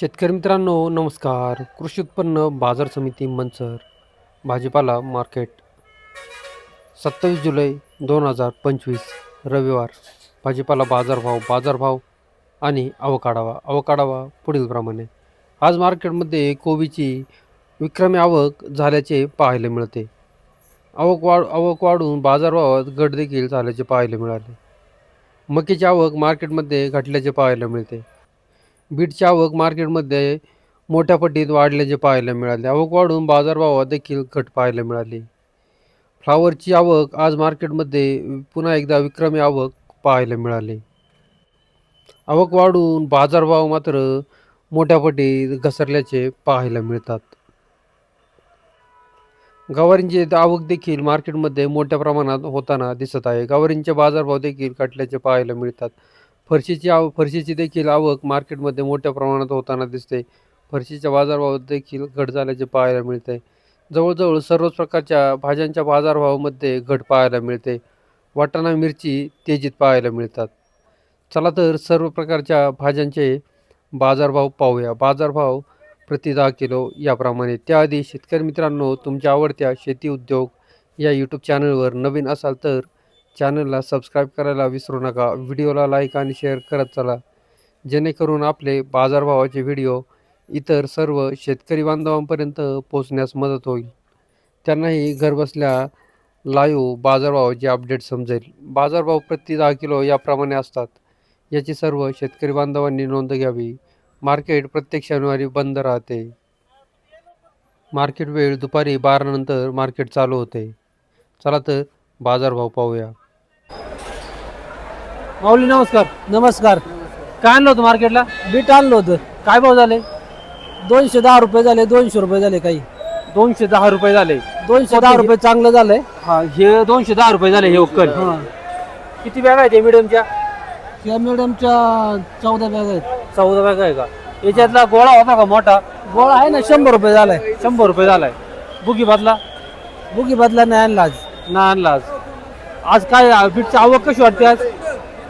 शेतकरी मित्रांनो नमस्कार. कृषी उत्पन्न बाजार समिती मंचर भाजीपाला मार्केट. सत्तावीस जुलै दोन हजार पंचवीस रविवार. भाजीपाला बाजारभाव बाजारभाव आणि अवकाढावा अवकाढावा पुढीलप्रमाणे आज मार्केटमध्ये कोबीची विक्रमी आवक झाल्याचे पाहायला मिळते. आवक वाढ आवक वाढून बाजारभावात घट देखील झाल्याचे पाहायला मिळाले. मकीची आवक मार्केटमध्ये घटल्याचे पाहायला मिळते. बीटची आवक मार्केटमध्ये मोठ्या पटीत वाढल्याचे पाहायला मिळाले. आवक वाढून बाजारभावात देखील घट पाहायला मिळाली. फ्लावरची आवक आज मार्केटमध्ये पुन्हा एकदा विक्रमी आवक पाहायला मिळाली. आवक वाढून बाजारभाव मात्र मोठ्या पटीत घसरल्याचे पाहायला मिळतात. गवारींची आवक देखील मार्केटमध्ये मोठ्या प्रमाणात होताना दिसत आहे. गवारींचे बाजारभाव देखील घटल्याचे पाहायला मिळतात. फरशीची आव फरशीची देखील आवक मार्केटमध्ये मोठ्या प्रमाणात होताना दिसते. फरशीच्या बाजारभावात देखील घट झाल्याचे पाहायला मिळते. जवळजवळ सर्वच प्रकारच्या भाज्यांच्या बाजारभावामध्ये घट पाहायला मिळते. वाटाणा मिरची तेजीत पाहायला मिळतात. चला तर सर्व प्रकारच्या भाज्यांचे बाजारभाव पाहूया. बाजारभाव प्रति दहा किलो याप्रमाणे. त्याआधी शेतकरी मित्रांनो तुमच्या आवडत्या शेती उद्योग या यूट्यूब चॅनलवर नवीन असाल तर चॅनलला सबस्क्राईब करायला विसरू नका. व्हिडिओला लाईक आणि शेअर करत चला. जेणेकरून आपले बाजारभावाचे व्हिडिओ इतर सर्व शेतकरी बांधवांपर्यंत पोचण्यास मदत होईल. त्यांनाही घरबसल्या लाईव्ह बाजारभावाचे अपडेट समजेल. बाजारभाव प्रति दहा किलो याप्रमाणे असतात. याची सर्व शेतकरी बांधवांनी नोंद घ्यावी. मार्केट प्रत्येक शनिवारी बंद राहते. मार्केट वेळ दुपारी बारानंतर मार्केट चालू होते. चला तर बाजारभाव पाहूया. माऊली नमस्कार. नमस्कार. काय आणलं होतं मार्केटला? बीट आणलं होतं. काय भाव झाले? दोनशे दहा रुपये झाले दोनशे रुपये झाले काही. दोनशे दहा रुपये झाले. दोनशे दहा रुपये चांगलं झालंय. हा हे दोनशे दहा रुपये झाले हे उक्कल किती बॅग आहे ते मिडियमच्या या मॅडमच्या चौदा बॅग आहेत. चौदा बॅग आहे का? याच्यातला गोळा होता का मोठा? गोळा आहे ना शंभर रुपये झालाय. शंभर रुपये झालाय. बुगी बदला? बुगी बदला नाही आणला आज. ना आणला आज. आज काय बीटची आवक कशी वाटते आज?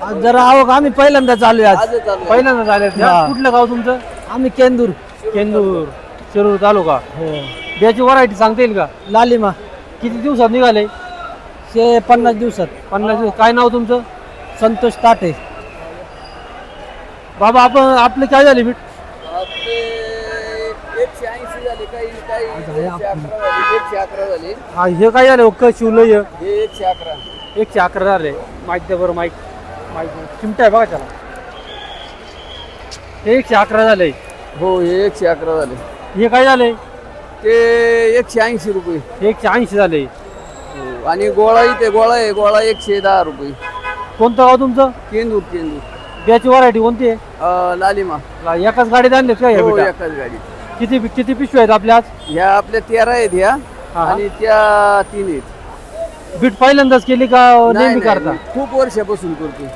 आज जरा आवक आम्ही पहिल्यांदा चालू आहे आज. पहिल्यांदा झाले हा. कुठलं गाव तुमचं? आम्ही केंदूर. केंदूर शिरूर तालुका. हो. बियाची व्हरायटी सांगता येईल का? लालिमा. किती दिवसात निघाले? ते पन्नास दिवसात. पन्नास दिवस. काय नाव तुमचं? संतोष ताटे. बाबा आपण आपले काय झाले बीट? एकशे ऐंशी झाले काही काही एकशे अकरा झाले एकशे अकरा झाले. हा हे काय झालं? उक्क शिवलं हे एकशे अकरा. एकशे अकरा झाले. माईक द्या बरं माईक माईक चिमटा आहे बघा त्याला. हे एकशे अकरा झाले. हो हे एकशे अकरा झाले. हे काय झाले? ते एकशे ऐंशी रुपये. हे एकशे ऐंशी झाले. हो. आणि गोळा इथे गोळा आहे गोळा एकशे दहा रुपये. कोणतं गाव तुमचं? केंदूर केंदूर. बियाची व्हरायटी कोणती आहे? अं, लालिमा. ला- एकाच गाडीत आणले का ह्या हो बिटा? एकाच गाडी किती किती पिशव्या आहेत आपल्या आज? ह्या आपल्या तेरा आहेत ह्या हा. आणि त्या तीन आहेत. बीट पहिल्यांदाच केली का नाही, नेहमी नाही, करता? मी खूप वर्षापासून करतो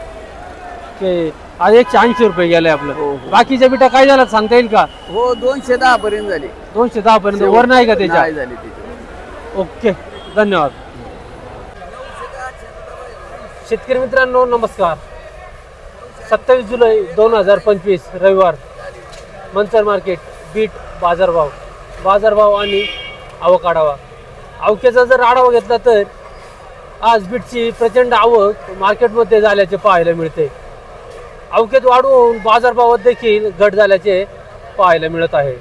आज एकशे ऐंशी रुपये गेले हो, आपलं. हो. बाकीच्या बिटा काय झालं सांगता येईल का? हो दोनशे दहा पर्यंत झाले. दोनशे दहा पर्यंत. वर नाही का त्याच्या? नाही झाले त्याच्या ओके. धन्यवाद. शेतकरी मित्रांनो नमस्कार. सत्तावीस जुलै दोन हजार पंचवीस रविवार. मंचर मार्केट बीट बाजारभाव. बाजारभाव आणि आवक आढावा आवकेचा जर आढावा घेतला तर आज बीटची प्रचंड आवक मार्केटमध्ये झाल्याचे पाहायला मिळते. अवकेत वाढवून बाजारभावात देखील घट झाल्याचे पाहायला मिळत आहे.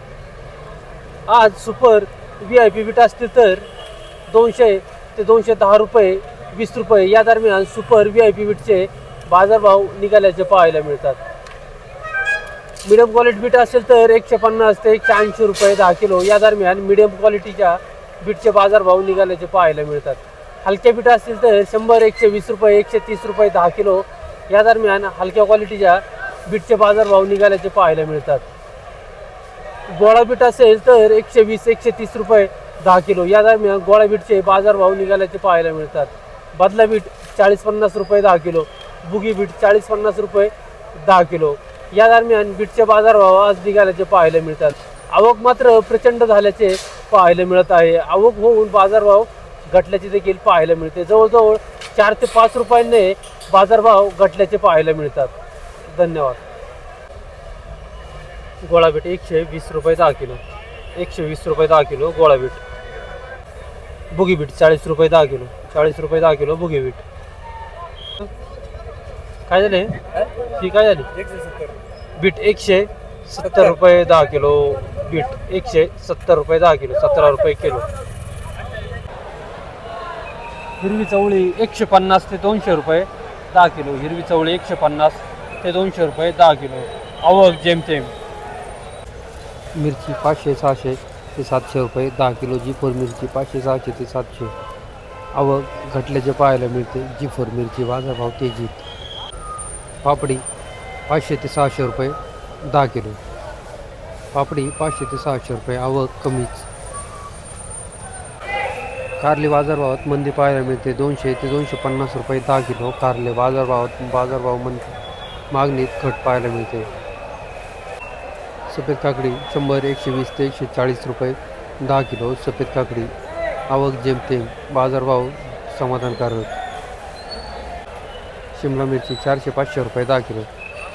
आज super V I P beet असतील तर दोनशे ते दोनशे दहा रुपये वीस रुपये या दरम्यान सुपर व्ही आय पी बीटचे बाजारभाव निघाल्याचे पाहायला मिळतात. मिडियम क्वालिटी बीट असेल तर एकशे पन्नास ते एकशे ऐंशी रुपये दहा किलो या दरम्यान मिडियम क्वालिटीच्या बीटचे बाजारभाव निघाल्याचे पाहायला मिळतात. हलक्या बीट असतील तर शंभर एकशे वीस रुपये एकशे तीस रुपये दहा किलो या दरम्यान हलक्या क्वालिटीच्या बीटचे बाजारभाव निघाल्याचे पाहायला मिळतात. गोळा बीट असेल तर एकशे वीस एकशे तीस रुपये दहा किलो या दरम्यान गोळा बीटचे बाजारभाव निघाल्याचे पाहायला मिळतात. बदला बीट चाळीस पन्नास रुपये दहा किलो. बुगी बीट चाळीस पन्नास रुपये दहा किलो. या दरम्यान बीटचे बाजारभाव आज निघाल्याचे पाहायला मिळतात. आवक मात्र प्रचंड झाल्याचे पाहायला मिळत आहे. आवक होऊन बाजारभाव घटल्याचे देखील पाहायला मिळते. जवळजवळ चार ते पाच रुपयांनी बाजारभाव घटल्याचे पाहायला मिळतात. धन्यवाद. गोळाबीट एकशे वीस रुपये दहा किलो. एकशे वीस रुपये दहा किलो गोळाबीट. बुगीबीट बीट चाळीस रुपये दहा किलो. चाळीस रुपये दहा किलो बुगीबीट. काय झाले? ही काय झाली? बीट एकशे सत्तर रुपये दहा किलो. बीट एकशे सत्तर रुपये दहा किलो. सतरा रुपये किलो. हिरवी चवळी एकशे पन्नास ते दोनशे रुपये दहा किलो. हिरवी चवळी एकशे पन्नास ते दोनशे रुपये दहा किलो. आवक जेमतेम मिरची पाचशे सहाशे ते सातशे रुपये दहा किलो. जिफोर मिरची पाचशे सहाशे ते सातशे. आवक घटल्याचे पाहायला मिळते. जिफोर मिरची बाजारभाव तेजीत. पापडी पाचशे ते सहाशे रुपये दहा किलो. पापडी पाचशे ते सहाशे रुपये. आवक कमीच. कारले बाजारभावात मंदी पाहायला मिळते. दोनशे ते दोनशे पन्नास रुपये दहा किलो कारले बाजारभावात बाजारभाव मंदी मागणीत घट पाहायला मिळते. सफेद काकडी शंभर एकशे वीस ते एकशे चाळीस रुपये दहा किलो सफेद काकडी. आवक जेमतेम बाजारभाव समाधानकारक. शिमला मिरची चारशे पाचशे रुपये दहा किलो.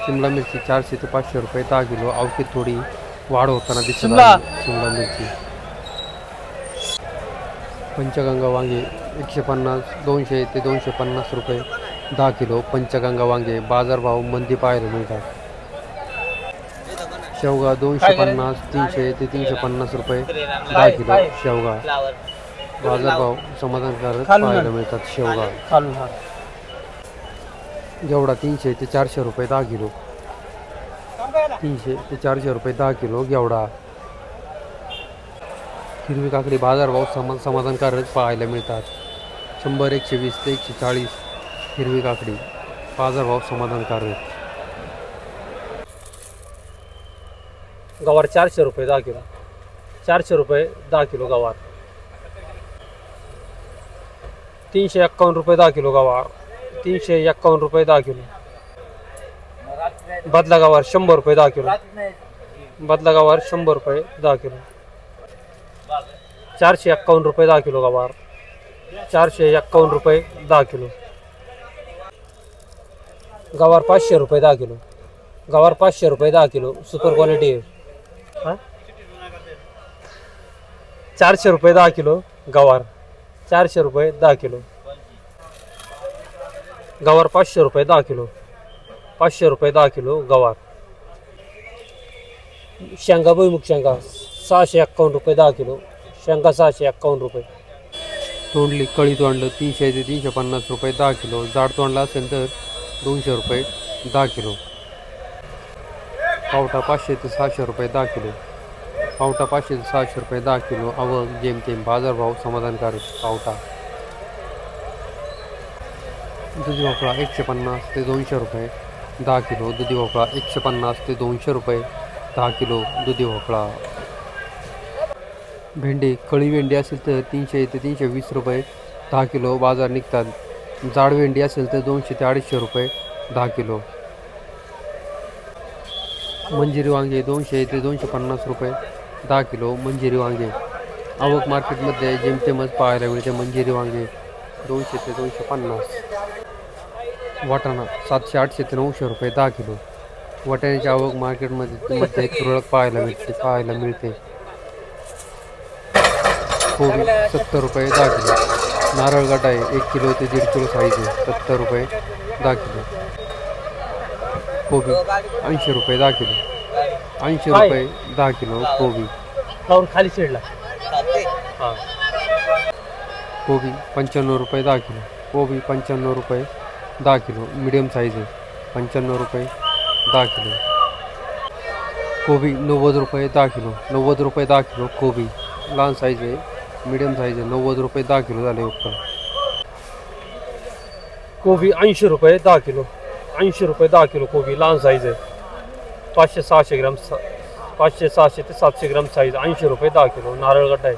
शिमला मिरची चारशे ते पाचशे रुपये दहा किलो. अवकीत थोडी वाढ होताना दिसत शिमला मिरची. पंचगंगा वांगे एकशे पन्नास दोनशे ते दोनशे पन्नास रुपये दहा किलो पंचगंगा वांगे बाजारभाव मंदी पाहायला मिळतात. शेवगा दोनशे पन्नास तीनशे ते तीनशे पन्नास रुपये दहा किलो शेवगा. बाजारभाव समाधानकारक पाहायला मिळतात शेवगा. घेवडा तीनशे ते चारशे रुपये दहा किलो. तीनशे ते चारशे रुपये दहा किलो घेवडा हिरवी काकडी बाजारभाव समा समाधानकारक पाहायला मिळतात. शंभर एकशे वीस ते एकशे चाळीस हिरवी काकडी बाजारभाव समाधानकारक. गवार चारशे रुपये दहा किलो. चारशे रुपये दहा किलो गवार. तीनशे एक्कावन्न रुपये दहा किलो गवार. तीनशे एक्कावन्न रुपये दहा किलो. बदला गवार शंभर रुपये दहा किलो. बदला गवार शंभर रुपये दहा किलो. चारशे एक्कावन्न रुपये दहा किलो गवार. चारशे एक्कावन्न रुपये दहा किलो. गवार पाचशे रुपये दहा किलो. गवार पाचशे रुपये दहा किलो. सुपर क्वालिटी आहे. चारशे रुपये दहा किलो गवार. चारशे रुपये दहा किलो. गवार पाचशे रुपये दहा किलो. पाचशे रुपये दहा किलो गवार. शेंगा भुईमुख शेंगा सहाशे एक्कावन्न रुपये दहा किलो. शेंगा सहाशे एक्कावन्न रुपये. तोंडली कळी तोंडलं तीनशे ते तीनशे पन्नास रुपये दहा किलो. जाड तोंडला असेल तर दोनशे रुपये दहा किलो. पावटा पाचशे ते सहाशे रुपये दहा किलो. पावटा पाचशे ते सहाशे रुपये दहा किलो. आवक जेमतेम बाजारभाव समाधानकारक पावटा. दुधी भोपळा एकशे पन्नास ते दोनशे रुपये दहा किलो. दुधी भोपळा एकशे पन्नास ते दोनशे रुपये दहा किलो दुधी भोपळा. भेंडी कळी भेंडी असेल तर तीनशे ते तीनशे वीस रुपये दहा किलो बाजार निघतात. जाड भेंडी असेल तर दोनशे ते अडीचशे रुपये दहा किलो. मंजिरी वांगे दोनशे ते दोनशे पन्नास रुपये दहा किलो मंजिरी वांगे. आवक मार्केटमध्ये जेमतेमच पाहायला मिळते मंजिरी वांगे दोनशे ते दोनशे पन्नास. वाटाणा सातशे आठशे ते नऊशे रुपये दहा किलो. वाटाण्याची आवक मार्केटमध्ये मध्ये तुरळक पाहायला मिळते पाहायला मिळते. कोबी सत्तर रुपये दहा किलो नारळ गड्डा आहे एक किलो ते दीड किलो साईज आहे. सत्तर रुपये दहा किलो कोबी ऐंशी रुपये दहा किलो ऐंशी रुपये दहा किलो कोबी खाली चिडला कोबी पंच्याण्णव रुपये दहा किलो कोबी पंच्याण्णव रुपये दहा किलो मिडियम साईज आहे. पंच्याण्णव रुपये दहा किलो कोबी नव्वद रुपये दहा किलो नव्वद रुपये दहा किलो कोबी लहान साईज आहे. मिडियम साईज आहे. नव्वद रुपये दहा किलो झाले उत्तर कोबी ऐंशी रुपये दहा किलो. ऐंशी रुपये दहा किलो कोबी लहान साईज आहे. पाचशे सहाशे ग्राम सा पाचशे सहाशे ते सातशे ग्राम साईज ऐंशी रुपये दहा किलो. नारळगड्डा आहे.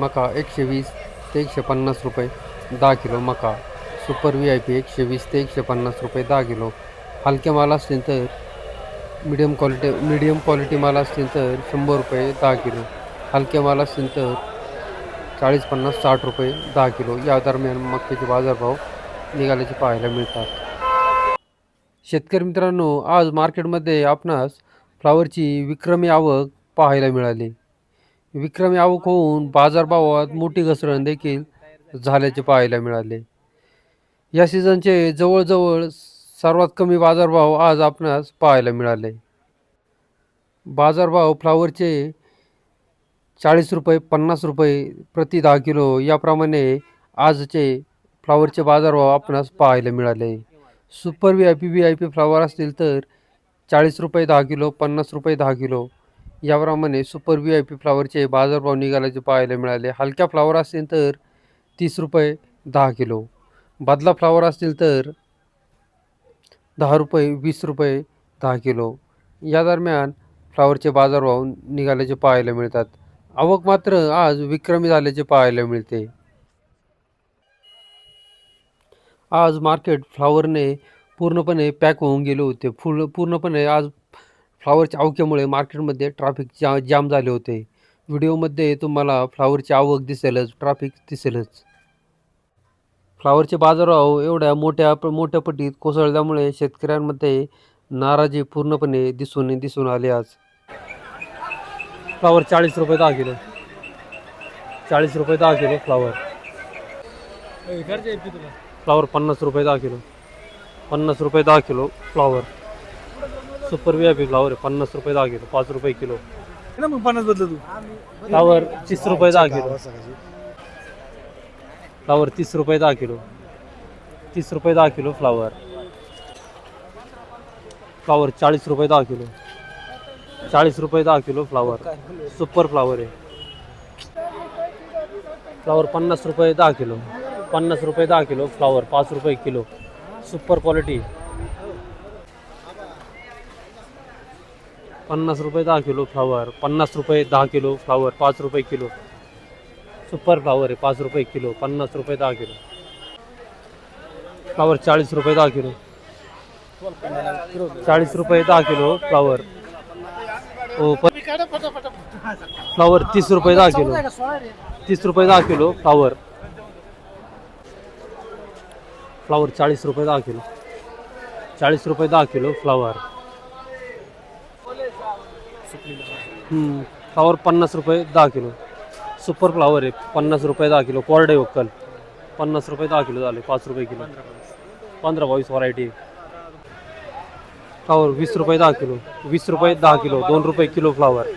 मका एकशे वीस ते एकशे पन्नास रुपये दहा किलो मका. सुपर व्ही आय पी एकशे वीस ते एकशे पन्नास रुपये दहा किलो. हलके माल असतील तर मिडियम क्वालिटी मिडियम क्वालिटी माल असतील तर शंभर रुपये दहा किलो. हलके माल असतील तर चाळीस पन्नास साठ रुपये दहा किलो. या दरम्यान मक्याचे बाजारभाव निघाल्याचे पाहायला मिळतात. शेतकरी मित्रांनो आज मार्केटमध्ये आपणास फ्लावरची विक्रमी आवक पाहायला मिळाली. विक्रमी आवक होऊन बाजारभावात मोठी घसरण देखील झाल्याचे पाहायला मिळाले. या सीझनचे जवळजवळ सर्वात कमी बाजारभाव आज आपणास पाहायला मिळाले. बाजारभाव फ्लावरचे चाळीस रुपये पन्नास रुपये प्रति दहा किलो याप्रमाणे आजचे फ्लावरचे बाजारभाव आपणास पाहायला मिळाले. Super V I P V I P flower असतील तर चाळीस रुपये दहा किलो पन्नास रुपये दहा किलो याप्रमाणे सुपर व्ही आय पी फ्लावरचे बाजारभाव निघाल्याचे पाहायला मिळाले. हलक्या फ्लावर असतील तर तीस रुपये दहा किलो. बदला फ्लावर असतील तर दहा रुपये वीस रुपये दहा किलो. या दरम्यान फ्लावरचे बाजारभाव निघाल्याचे पाहायला मिळतात. आवक मात्र आज विक्रमी झाल्याचे पाहायला मिळते. आज मार्केट फ्लावरने पूर्णपणे पॅक होऊन गेले होते. फुल पूर्णपणे आज फ्लावरच्या आवकेमुळे मार्केटमध्ये ट्रॅफिक जा जाम झाले होते. व्हिडिओमध्ये तुम्हाला फ्लावरची आवक दिसेलच ट्रॅफिक दिसेलच. फ्लावरचे बाजारभाव एवढ्या मोठ्या मोठ्या पटीत कोसळल्यामुळे शेतकऱ्यांमध्ये नाराजी पूर्णपणे दिसून दिसून आली आज. फ्लावर चाळीस रुपये दहा किलो. चाळीस रुपये दहा किलो फ्लावर. फ्लावर पन्नास रुपये दहा किलो. पन्नास रुपये दहा kilo flower. Super V I P flower आहे पन्नास रुपये दहा किलो पाच रुपये किलो. ना मग पन्नास बदल तू? फ्लावर तीस रुपये दहा किलो. फ्लावर तीस रुपये दहा किलो. तीस रुपये दहा किलो फ्लावर. फ्लावर चाळीस रुपये दहा किलो. चाळीस रुपये दहा किलो फ्लावर. सुपर फ्लावर आहे. फ्लावर पन्नास रुपये दहा किलो. पन्नास रुपये दहा किलो फ्लावर पाच रुपये किलो. Super quality. पन्नास रुपये दहा किलो फ्लावर पन्नास रुपये दहा किलो फ्लावर पाच रुपये किलो. सुपर फ्लावर आहे पाच रुपये किलो पन्नास रुपये दहा किलो. फ्लावर चाळीस रुपये दहा किलो. चाळीस रुपये दहा किलो फ्लावर. हो प- फ्लावर तीस रुपये दहा किलो. तीस रुपये दहा किलो फ्लावर. फ्लावर चाळीस रुपये दहा किलो. चाळीस रुपये दहा किलो फ्लावर. हम्म, फ्लावर पन्नास रुपये दहा किलो. सुपर फ्लावर आहे पन्नास रुपये दहा किलो. कोरडे वक्कल पन्नास रुपये दहा किलो झाले पाच रुपये किलो. पंधरा बावीस व्हरायटी फ्लावर वीस रुपये दहा किलो वीस रुपये दहा किलो दोन रुपये किलो फ्लावर